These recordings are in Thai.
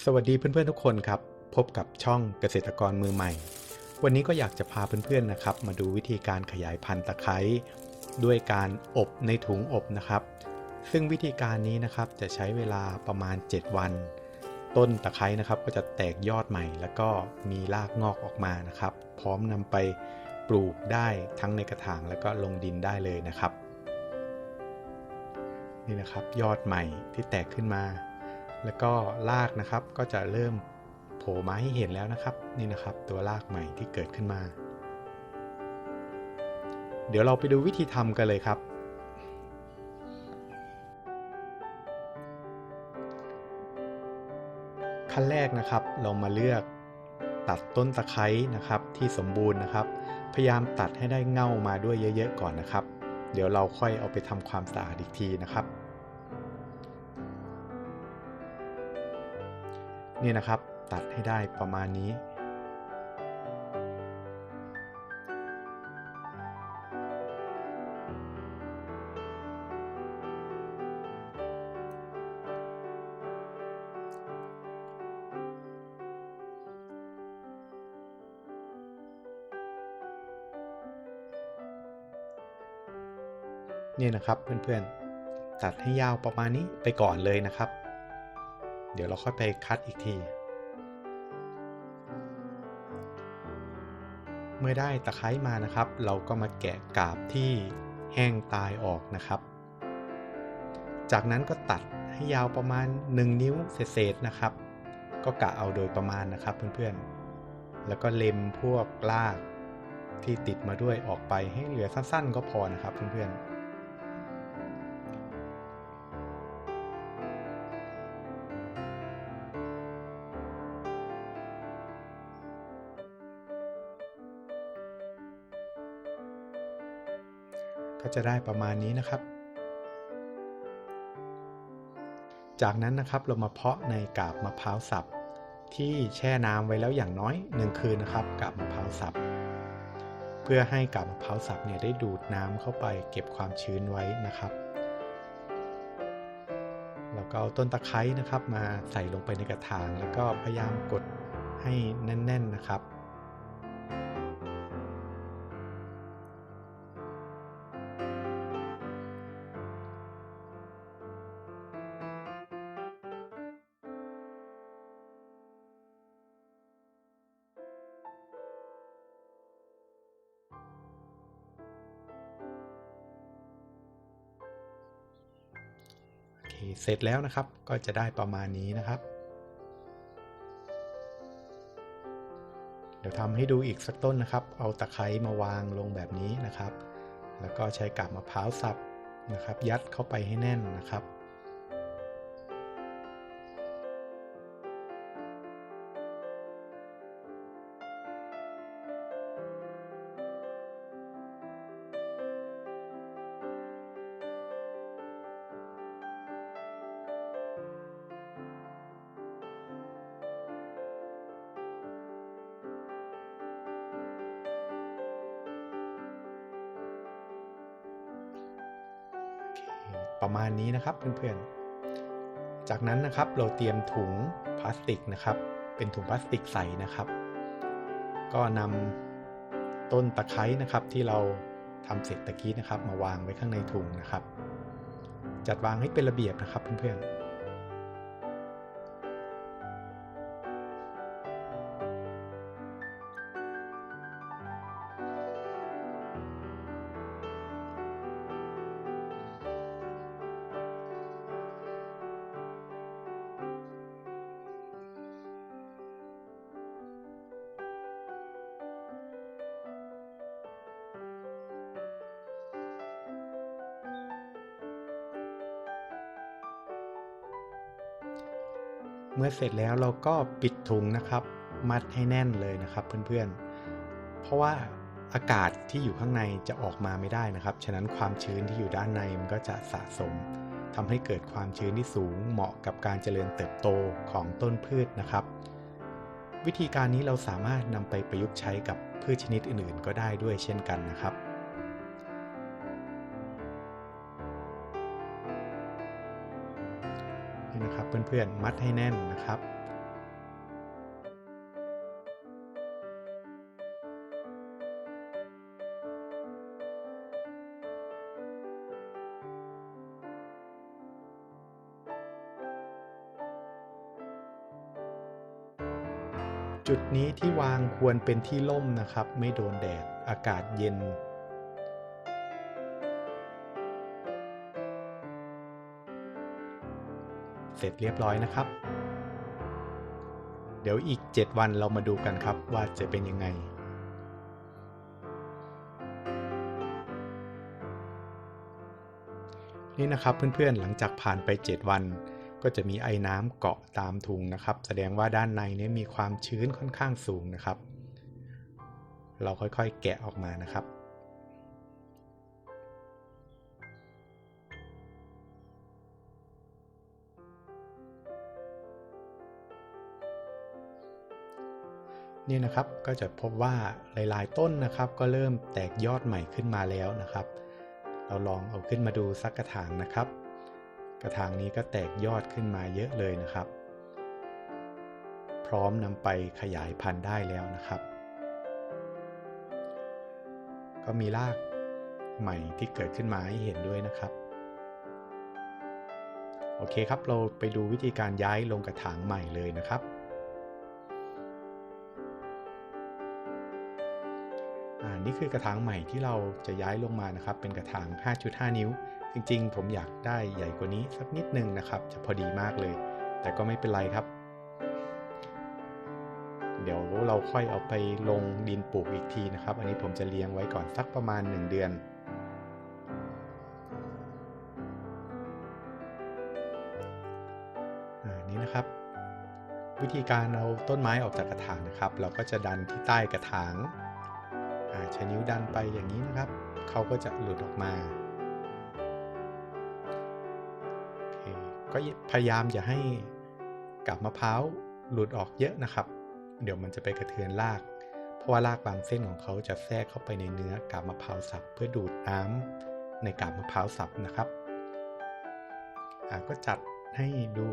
สวัสดีเพื่อนๆทุกคนครับ พบกับช่องเกษตรกรมือใหม่ วันนี้ก็อยากจะพาเพื่อนๆนะครับ มาดูวิธีการขยายพันธุ์ตะไคร้ด้วยการอบในถุงอบนะครับ ซึ่งวิธีการนี้นะครับจะใช้เวลาประมาณ 7 วัน ต้นตะไคร้นะครับก็จะแตกยอดใหม่ แล้วก็มีรากงอกออกมานะครับ พร้อมนำไปปลูกได้ทั้งในกระถางแล้วก็ลงดินได้เลยนะครับ นี่นะครับยอดใหม่ที่แตกขึ้นมา แล้วก็รากนะครับก็จะเริ่มโผล่มาให้เห็นแล้วนะครับนี่นะครับ ตัวรากใหม่ที่เกิดขึ้นมา เดี๋ยวเราไปดูวิธีทำกันเลยครับ ขั้นแรกนะครับเรามาเลือกตัดต้นตะไคร้นะครับที่สมบูรณ์นะครับ พยายามตัดให้ได้เง่ามาด้วยเยอะๆก่อนนะครับ เดี๋ยวเราค่อยเอาไปทำความสะอาดอีกทีนะครับ นี่นะครับ ตัดให้ได้ประมาณนี้ นี่นะครับเพื่อนๆ ตัดให้ยาวประมาณนี้ไปก่อนเลยนะครับ เดี๋ยวเราค่อยไปคัดอีกที เมื่อได้ตะไคร้มานะครับ เราก็มาแกะกาบที่แห้งตายออกนะครับ จากนั้นก็ตัดให้ยาวประมาณ 1 นิ้วเศษๆนะครับ ก็กะเอาโดยประมาณนะครับเพื่อนๆ แล้วก็เล็มพวกรากที่ติดมาด้วยออกไปให้เหลือสั้นๆ ก็พอนะครับเพื่อนๆ ก็จะได้ประมาณนี้นะครับ จากนั้นนะครับเรามาเพาะในกาบมะพร้าวสับที่แช่น้ำไว้แล้วอย่างน้อย 1 คืนนะครับกาบมะพร้าวสับเพื่อให้กาบมะพร้าวสับเนี่ยได้ดูดน้ำเข้าไปเก็บความชื้นไว้นะครับแล้วก็เอาต้นตะไคร้นะครับมาใส่ลงไปในกระถาง แล้วก็พยายามกดให้แน่น ๆนะครับ เคเสร็จแล้วนะครับ ก็จะได้ประมาณนี้นะครับ เดี๋ยวทำให้ดูอีกสักต้นนะครับ เอาตะไคร้มาวางลงแบบนี้นะครับ แล้วก็ใช้กาบมะพร้าวสับนะครับ ยัดเข้าไปให้แน่นนะครับ ประมาณนี้นะครับเพื่อนๆ จากนั้นนะครับเราเตรียมถุงพลาสติกนะครับ เป็นถุงพลาสติกใสนะครับ ก็นำต้นตะไคร้นะครับที่เราทำเสร็จตะกี้นะครับ มาวางไว้ข้างในถุงนะครับ จัดวางให้เป็นระเบียบนะครับเพื่อนๆ เมื่อเสร็จแล้วเราก็ปิดถุงนะครับ มัดให้แน่นเลยนะครับเพื่อนๆ เพราะว่าอากาศที่อยู่ข้างในจะออกมาไม่ได้นะครับ ฉะนั้นความชื้นที่อยู่ด้านในมันก็จะสะสมทำให้เกิดความชื้นที่สูงเหมาะกับการเจริญเติบโตของต้นพืชนะครับ วิธีการนี้เราสามารถนำไปประยุกต์ใช้กับพืชชนิดอื่นๆ ก็ได้ด้วยเช่นกันนะครับ นะครับ เพื่อนๆ มัดให้แน่นนะครับ จุดนี้ที่วางควรเป็นที่ล่มนะครับ ไม่โดนแดด อากาศเย็น เสร็จเรียบร้อยนะครับ เดี๋ยวอีก 7 วันเรามาดูกันครับว่าจะเป็นยังไง นี่นะครับเพื่อนๆหลังจากผ่านไป 7 วัน ก็จะมีไอ้น้ำเกาะตามถุงนะครับ แสดงว่าด้านในนี้มีความชื้นค่อนข้างสูงนะครับ เราค่อยๆแกะออกมานะครับ นี่นะครับก็จะพบว่าหลายๆ ต้นนะครับ ก็เริ่มแตกยอดใหม่ขึ้นมาแล้วนะครับ เราลองเอาขึ้นมาดูสักกระถางนะครับ กระถางนี้ก็แตกยอดขึ้นมาเยอะเลยนะครับ พร้อมนำไปขยายพันธุ์ได้แล้วนะครับ ก็มีรากใหม่ที่เกิดขึ้นมาให้เห็นด้วยนะครับโอเคครับ เราไปดูวิธีการย้ายลงกระถางใหม่เลยนะครับ นี่คือกระถางใหม่ที่เราจะย้ายลงมานะครับ เป็นกระถาง 5.5 นิ้ว จริงๆ ผมอยากได้ใหญ่กว่านี้สักนิดนึงนะครับ จะพอดีมากเลย แต่ก็ไม่เป็นไรครับ เดี๋ยวเราค่อยเอาไปลงดินปลูกอีกทีนะครับ อันนี้ผมจะเลี้ยงไว้ก่อนสักประมาณ 1 เดือนอ่านี่นะครับวิธีการเอาต้นไม้ออกจากกระถางนะครับ เราก็จะดันที่ใต้กระถาง ใช้นิ้วดันไปอย่างนี้นะครับ เขาก็จะหลุดออกมา ก็พยายามอย่าให้กับมะพร้าวหลุดออกเยอะนะครับ เดี๋ยวมันจะไปกระเทือนราก เพราะว่ารากบางเส้นของเขาจะแทรกเข้าไปในเนื้อกาบมะพร้าวสับเพื่อดูดน้ำในกาบมะพร้าวสับนะครับก็จัดให้ดู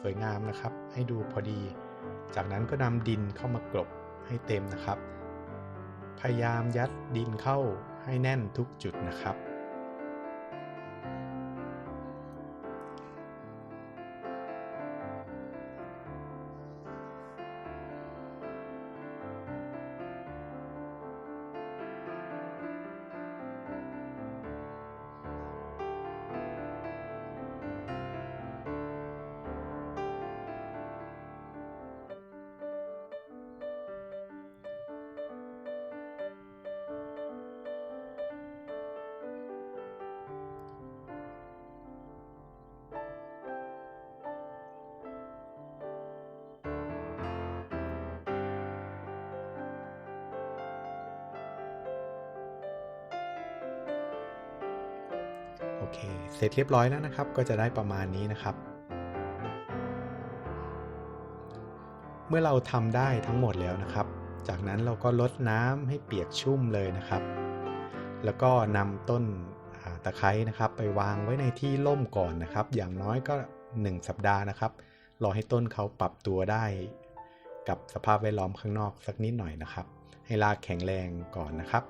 สวยงามนะครับ ให้ดูพอดี จากนั้นก็นำดินเข้ามากลบให้เต็มนะครับ พยายามยัดดินเข้าให้แน่นทุกจุดนะครับ เสร็จเรียบร้อยแล้วนะครับ ก็จะได้ประมาณนี้นะครับ เมื่อเราทำได้ทั้งหมดแล้วนะครับ จากนั้นเราก็ลดน้ำให้เปียกชุ่มเลยนะครับ แล้วก็นำต้นตะไคร้นะครับ ไปวางไว้ในที่ร่มก่อนนะครับ อย่างน้อยก็ 1 สัปดาห์นะครับรอให้ต้นเขาปรับตัวได้ กับสภาพแวดล้อมข้างนอกสักนิดหน่อยนะครับ ให้รากแข็งแรงก่อนนะครับ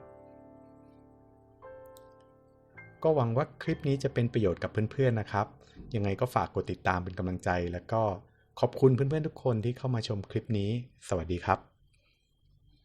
ก็หวังว่าคลิปนี้จะเป็นประโยชน์กับเพื่อนๆนะครับ ยังไงก็ฝากกดติดตามเป็นกำลังใจ แล้วก็ขอบคุณเพื่อนๆทุกคนที่เข้ามาชมคลิปนี้ สวัสดีครับ